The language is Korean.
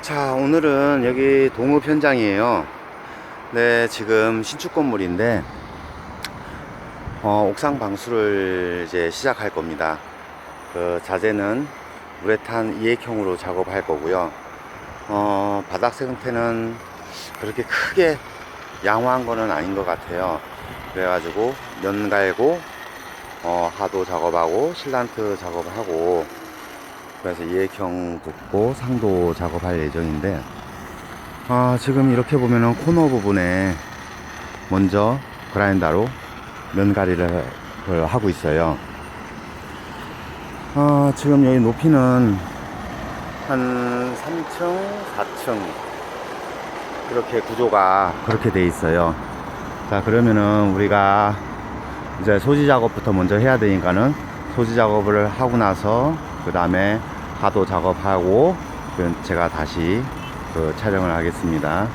자, 오늘은 여기 동읍 현장이에요. 네, 지금 신축 건물인데, 어, 옥상 방수를 이제 시작할 겁니다. 그 자재는 우레탄 이액형으로 작업할 거고요. 어, 바닥 상태는 그렇게 크게 양호한 거는 아닌 것 같아요. 그래가지고 면 갈고, 어, 하도 작업하고, 실란트 작업하고, 그래서 이액형 붓고 상도 작업할 예정인데 아 지금 이렇게 보면은 코너 부분에 먼저 그라인더로 면가리를 하고 있어요. 아 지금 여기 높이는 한 3층 4층 이렇게 구조가 그렇게 돼 있어요. 자 그러면은 우리가 이제 소지 작업부터 먼저 해야 되니까는 소지 작업을 하고 나서 그 다음에 파도 작업하고 그 제가 다시 그 촬영을 하겠습니다.